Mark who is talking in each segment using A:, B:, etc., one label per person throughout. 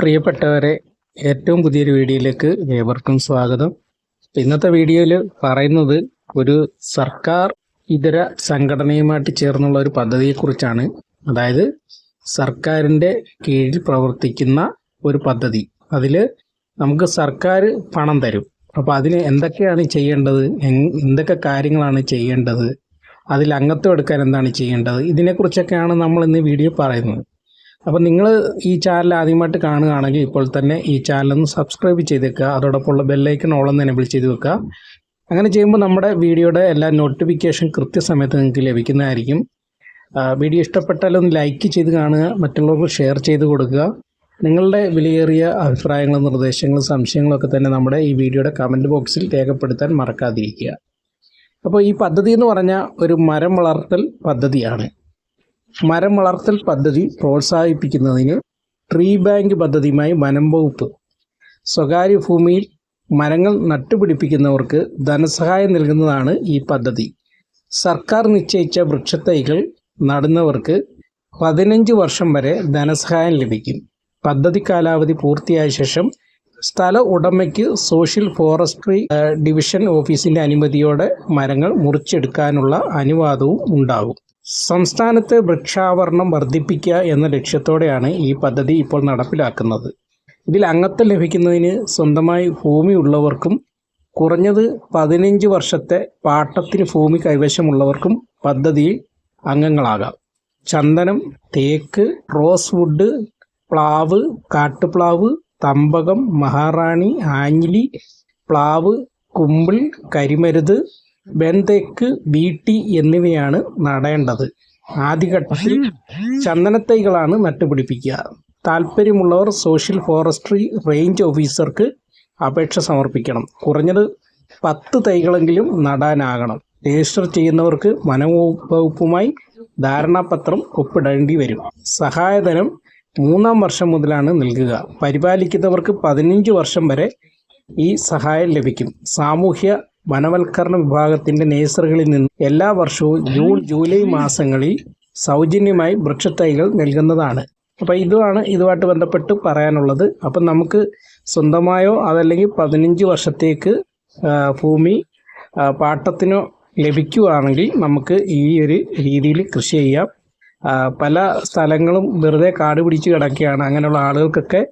A: പ്രിയപ്പെട്ടവരെ ഏറ്റവും പുതിയൊരു വീഡിയോയിലേക്ക് ഏവർക്കും സ്വാഗതം. ഇന്നത്തെ വീഡിയോയിൽ പറയുന്നത് ഒരു സർക്കാർ ഇതര സംഘടനയുമായിട്ട് ചേർന്നുള്ള ഒരു പദ്ധതിയെക്കുറിച്ചാണ്. അതായത് സർക്കാരിന്റെ കീഴിൽ പ്രവർത്തിക്കുന്ന ഒരു പദ്ധതി. അതിൽ നമുക്ക് സർക്കാർ പണം തരും. അപ്പോൾ അതിന് എന്തൊക്കെയാണ് ചെയ്യേണ്ടത്? എന്തൊക്കെ കാര്യങ്ങളാണ് ചെയ്യേണ്ടത്? അതിൽ അംഗത്വം എടുക്കാൻ എന്താണ് ചെയ്യേണ്ടത്? ഇതിനെക്കുറിച്ചൊക്കെയാണ് നമ്മൾ ഇന്ന് വീഡിയോ പറയുന്നത്. അപ്പോൾ നിങ്ങൾ ഈ ചാനൽ ആദ്യമായിട്ട് കാണുകയാണെങ്കിൽ ഇപ്പോൾ തന്നെ ഈ ചാനൽ ഒന്ന് സബ്സ്ക്രൈബ് അതോടൊപ്പം അതോടൊപ്പമുള്ള ബെല്ലൈക്കൺ ഓളൊന്ന് എനബിൾ ചെയ്ത് വെക്കുക. അങ്ങനെ ചെയ്യുമ്പോൾ നമ്മുടെ വീഡിയോയുടെ എല്ലാ നോട്ടിഫിക്കേഷൻ കൃത്യസമയത്ത് നിങ്ങൾക്ക് ലഭിക്കുന്നതായിരിക്കും. വീഡിയോ ഇഷ്ടപ്പെട്ടാൽ ഒന്ന് ലൈക്ക് ചെയ്ത് കാണുക മറ്റുള്ളവർക്ക് ഷെയർ ചെയ്ത് കൊടുക്കുക. നിങ്ങളുടെ വിലയേറിയ അഭിപ്രായങ്ങളും നിർദ്ദേശങ്ങളും സംശയങ്ങളും ഒക്കെ തന്നെ നമ്മുടെ ഈ വീഡിയോയുടെ കമന്റ് ബോക്സിൽ രേഖപ്പെടുത്താൻ മറക്കാതിരിക്കുക. അപ്പോൾ ഈ പദ്ധതി എന്ന് പറഞ്ഞാൽ ഒരു മരം വളർത്തൽ പദ്ധതിയാണ്. മരം വളർത്തൽ പദ്ധതി പ്രോത്സാഹിപ്പിക്കുന്നതിന് ട്രീ ബാങ്ക് പദ്ധതിയുമായി വനം വകുപ്പ്. സ്വകാര്യ ഭൂമിയിൽ മരങ്ങൾ നട്ടുപിടിപ്പിക്കുന്നവർക്ക് ധനസഹായം നൽകുന്നതാണ് ഈ പദ്ധതി. സർക്കാർ നിശ്ചയിച്ച വൃക്ഷത്തൈകൾ നടുന്നവർക്ക് പതിനഞ്ച് വർഷം വരെ ധനസഹായം ലഭിക്കും. പദ്ധതി കാലാവധി പൂർത്തിയായ ശേഷം സ്ഥല ഉടമയ്ക്ക് സോഷ്യൽ ഫോറസ്ട്രി ഡിവിഷൻ ഓഫീസിന്റെ അനുമതിയോടെ മരങ്ങൾ മുറിച്ചെടുക്കാനുള്ള അനുവാദവും ഉണ്ടാകും. സംസ്ഥാനത്തെ വൃക്ഷാവരണം വർദ്ധിപ്പിക്കുക എന്ന ലക്ഷ്യത്തോടെയാണ് ഈ പദ്ധതി ഇപ്പോൾ നടപ്പിലാക്കുന്നത്. ഇതിൽ അംഗത്വം ലഭിക്കുന്നതിന് സ്വന്തമായി ഭൂമി ഉള്ളവർക്കും കുറഞ്ഞത് പതിനഞ്ച് വർഷത്തെ പാട്ടത്തിന് ഭൂമി കൈവശമുള്ളവർക്കും പദ്ധതിയിൽ അംഗങ്ങളാകാം. ചന്ദനം തേക്ക് റോസ് വുഡ് പ്ലാവ് കാട്ടുപ്ലാവ് തമ്പകം മഹാറാണി ആഞ്ഞിലി പ്ലാവ് കുമ്പിൾ കരിമരുത് വെൺതേക്ക് വീട്ടി എന്നിവയാണ് നടേണ്ടത്. ആദ്യഘട്ടത്തിൽ ചന്ദനത്തൈകളാണ് നട്ടുപിടിപ്പിക്കുക. താല്പര്യമുള്ളവർ സോഷ്യൽ ഫോറസ്ട്രി റേഞ്ച് ഓഫീസർക്ക് അപേക്ഷ സമർപ്പിക്കണം. കുറഞ്ഞത് പത്ത് തൈകളെങ്കിലും നടാനാകണം. രജിസ്റ്റർ ചെയ്യുന്നവർക്ക് വനവകുപ്പുമായി ധാരണാപത്രം ഒപ്പിടേണ്ടി വരും. സഹായധനം മൂന്നാം വർഷം മുതലാണ് നൽകുക. പരിപാലിക്കുന്നവർക്ക് പതിനഞ്ച് വർഷം വരെ ഈ സഹായം ലഭിക്കും. സാമൂഹ്യ വനവൽക്കരണ വിഭാഗത്തിന്റെ നേഴ്സറികളിൽ നിന്ന് എല്ലാ വർഷവും ജൂൺ ജൂലൈ മാസങ്ങളിൽ സൗജന്യമായി വൃക്ഷത്തൈകൾ നൽകുന്നതാണ്. അപ്പോൾ ഇതുമാണ് ഇതുമായിട്ട് ബന്ധപ്പെട്ട് പറയാനുള്ളത്. അപ്പം നമുക്ക് സ്വന്തമായോ അതല്ലെങ്കിൽ പതിനഞ്ച് വർഷത്തേക്ക് ഭൂമി പാട്ടത്തിനോ ലഭിക്കുകയാണെങ്കിൽ നമുക്ക് ഈ ഒരു രീതിയിൽ കൃഷി ചെയ്യാം. പല സ്ഥലങ്ങളും വെറുതെ കാട് പിടിച്ച് കിടക്കുകയാണ്. അങ്ങനെയുള്ള ആളുകൾക്കൊക്കെ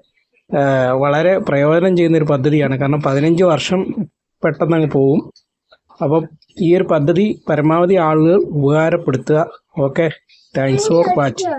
A: വളരെ പ്രയോജനം ചെയ്യുന്ന ഒരു പദ്ധതിയാണ്. കാരണം പതിനഞ്ച് വർഷം പെട്ടെന്ന് അങ്ങ് പോകും അപ്പം ഈ ഒരു പദ്ധതി പരമാവധി ആളുകൾ ഉപകാരപ്പെടുത്തുക. ഓക്കെ. Thanks for watching